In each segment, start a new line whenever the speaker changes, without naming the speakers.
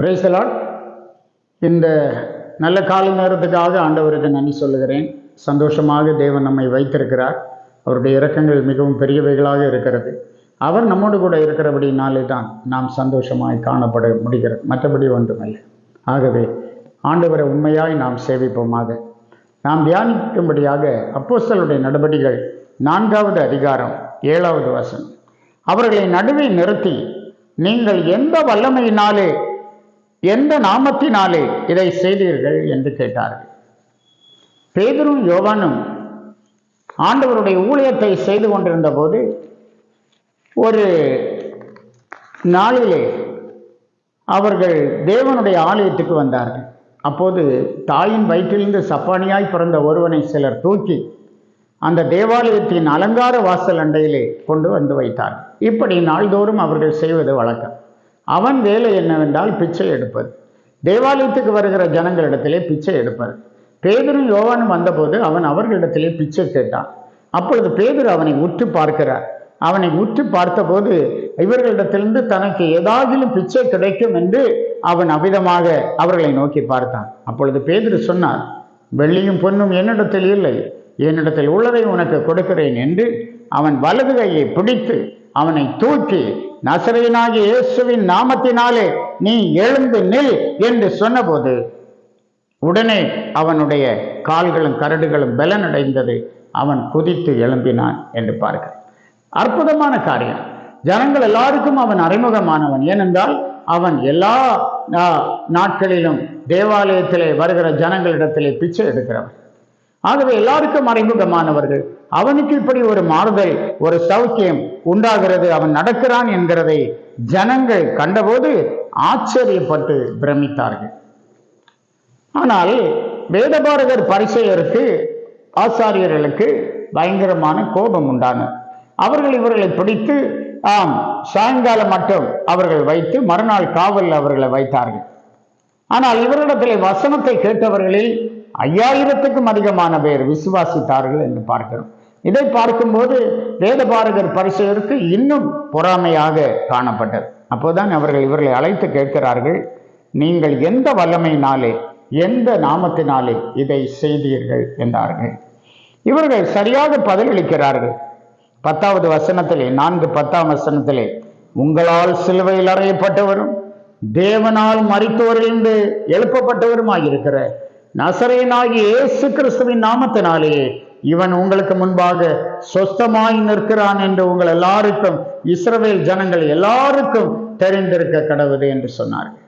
பிரேசலாட் இந்த நல்ல காலை நேரத்துக்காக ஆண்டவருக்கு நன்றி சொல்லுகிறேன். சந்தோஷமாக தேவன் நம்மை வைத்திருக்கிறார். அவருடைய இறக்கங்கள் மிகவும் பெரியவைகளாக இருக்கிறது. அவர் நம்மோடு கூட இருக்கிறபடினாலே தான் நாம் சந்தோஷமாய் காணப்பட முடிகிறது. மற்றபடி ஒன்றுமில்லை. ஆகவே ஆண்டவரை உண்மையாய் நாம் சேவிப்போமாக. நாம் தியானிக்கும்படியாக அப்போஸ்தலுடைய நடவடிக்கைகள் நான்காவது அதிகாரம் ஏழாவது வசனம். அவர்களை நடுவே நிறுத்தி நீங்கள் எந்த வல்லமையினாலே எந்த நாமத்தினாலே இதை செய்தீர்கள் என்று கேட்டார்கள். பேதரும் யோவானும் ஆண்டவருடைய ஊழியத்தை செய்து கொண்டிருந்த போது ஒரு நாளிலே அவர்கள் தேவனுடைய ஆலயத்துக்கு வந்தார்கள். அப்போது தாயின் வயிற்றிலிருந்து சப்பானியாய் பிறந்த ஒருவனை சிலர் தூக்கி அந்த தேவாலயத்தின் அலங்கார வாசல் அண்டையிலே கொண்டு வந்து வைத்தார் இப்படி நாள்தோறும் அவர்கள் செய்வது வழக்கம். அவன் வேலை என்னவென்றால் பிச்சை எடுப்பது. தேவாலயத்துக்கு வருகிற ஜனங்களிடத்திலே பிச்சை எடுப்பது. பேதரும் யோவானும் வந்தபோது அவன் அவர்களிடத்திலே பிச்சை கேட்டான். அப்பொழுது பேதர் அவனை உற்று பார்க்கிறார். அவனை உற்று பார்த்தபோது இவர்களிடத்திலிருந்து தனக்கு ஏதாகிலும் பிச்சை கிடைக்கும் என்று அவன் அவிதமாக அவர்களை நோக்கி பார்த்தான். அப்பொழுது பேதர் சொன்னார் வெள்ளியும் பொன்னும் என்னிடத்தில் இல்லை. என்னிடத்தில் உள்ளதை உனக்கு கொடுக்கிறேன் என்று அவன் வலது கையை பிடித்து அவனை தூக்கி நசரையனாகிய இயேசுவின் நாமத்தினாலே நீ எழுந்து நில் என்று சொன்னபோது உடனே அவனுடைய கால்களும் கரடுகளும் பலனடைந்தது. அவன் குதித்து எழும்பினான் என்று பார்க்க அற்புதமான காரியம். ஜனங்கள் எல்லாருக்கும் அவன் அறிமுகமானவன். ஏனென்றால் அவன் எல்லா நாட்களிலும் தேவாலயத்திலே வருகிற ஜனங்களிடத்திலே பிச்சை எடுக்கிறவன். ஆகவே எல்லாருக்கும் மறைமுகமானவர்கள் அவனுக்கு இப்படி ஒரு மாறுதல் ஒரு சௌக்கியம் உண்டாகிறது அவன் நடக்கிறான் என்கிறதை ஜனங்கள் கண்டபோது ஆச்சரியப்பட்டு பிரமித்தார்கள். ஆனால் வேதபாரகர் பரிசெயருக்கு ஆசாரியர்களுக்கு பயங்கரமான கோபம் உண்டான அவர்கள் இவர்களை பிடித்து ஆம் சாயங்காலம் மட்டும் அவர்கள் வைத்து மறுநாள் காவலில் அவர்களை வைத்தார்கள். ஆனால் இவரிடத்தில் வசனத்தை கேட்டவர்களில் ஐயாயிரத்துக்கும் அதிகமான பேர் விசுவாசித்தார்கள் என்று பார்க்கிறோம். இதை பார்க்கும்போது வேதபாரகர் பரிசெயருக்கு இன்னும் பொறாமையாக காணப்பட்டது. அப்போதான் அவர்கள் இவர்களை அழைத்து கேட்கிறார்கள் நீங்கள் எந்த வல்லமையினாலே எந்த நாமத்தினாலே இதை செய்தீர்கள்? என்றார்கள். இவர்கள் சரியாக பதிலளிக்கிறார்கள். பத்தாவது வசனத்திலே நான்கு பத்தாம் வசனத்திலே உங்களால் சிலுவையில் அறையப்பட்டவரும் தேவனால் மறித்தோரிலிருந்து எழுப்பப்பட்டவருமாயிருக்கிற நசரேனாகிய இயேசு கிறிஸ்துவின் நாமத்தினாலேயே இவன் உங்களுக்கு முன்பாக சொஸ்தமாய் நிற்கிறான் என்று உங்கள் எல்லாருக்கும் இஸ்ரவேல் ஜனங்கள் எல்லாருக்கும் தெரிந்திருக்க கடவுது என்று சொன்னார்கள்.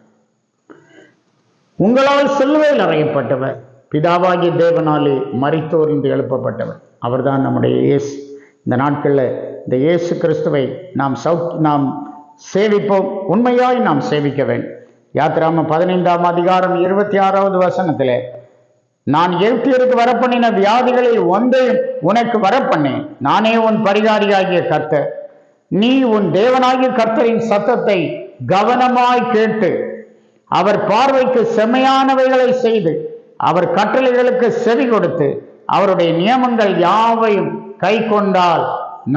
உங்களால் சிலுவையில் அறையப்பட்டவர் பிதாவாகிய தேவனாலே மறித்தோர்ந்து எழுப்பப்பட்டவர். அவர்தான் நம்முடைய இயேசு. இந்த நாட்களில் இந்த இயேசு கிறிஸ்துவை நாம் சௌ நாம் சேவிப்போம். உண்மையாய் நாம் சேவிக்க வேண்டும். யாத்திராம பதினைந்தாம் அதிகாரம் இருபத்தி ஆறாவது வசனத்திலே நான் எகிப்தியருக்கு வரப்பண்ணின வியாதிகளில் ஒன்றை உனக்கு வரப்பண்ணேன். நானே உன் பரிகாரியாகிய கர்த்தர். நீ உன் தேவனாகிய கர்த்தரின் சத்தத்தை கவனமாய் கேட்டு அவர் பார்வைக்கு செம்மையானவைகளை செய்து அவர் கட்டளைகளுக்கு செவி கொடுத்து அவருடைய நியமங்கள் யாவையும் கை கொண்டால்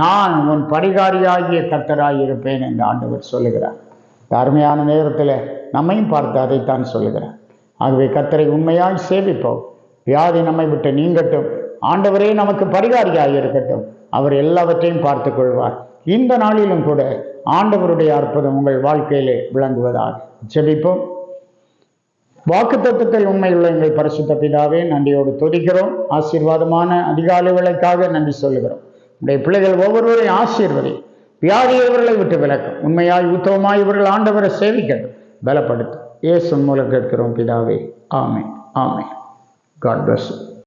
நான் உன் பரிகாரியாகிய கர்த்தராய் இருப்பேன் என்று ஆண்டவர் சொல்லுகிறார். இந்த அருமையான நேரத்தில் நம்மையும் பார்த்து அதைத்தான் சொல்லுகிறார். ஆகவே கத்தரை உண்மையாய் சேவிப்போம். வியாதி நம்மை விட்டு நீங்கட்டும். ஆண்டவரே நமக்கு பரிகாரியாக இருக்கட்டும். அவர் எல்லாவற்றையும் பார்த்து கொள்வார். இந்த நாளிலும் கூட ஆண்டவருடைய அற்புதம் உங்கள் வாழ்க்கையிலே விளங்குவதாக ஜெபிப்போம். வாக்குத்தத்தத்தில் உண்மையுள்ள எங்கள் பரிசுத்த பிதாவே நன்றியோடு துதிக்கிறோம். ஆசீர்வாதமான அதிகாலை வேலைக்காக நன்றி சொல்லுகிறோம். உடைய பிள்ளைகள் ஒவ்வொருவரையும் ஆசீர்வதி. வியாதி இவர்களை விட்டு விலக்கும் உண்மையாய் உத்தவமாய் இவர்கள் ஆண்டவரை சேவிக்கட்டும். பலப்படுத்தும் இயேசு மூலம் கேட்கிறோம் பிதாவே. ஆமே ஆமே காட் பிளஸ்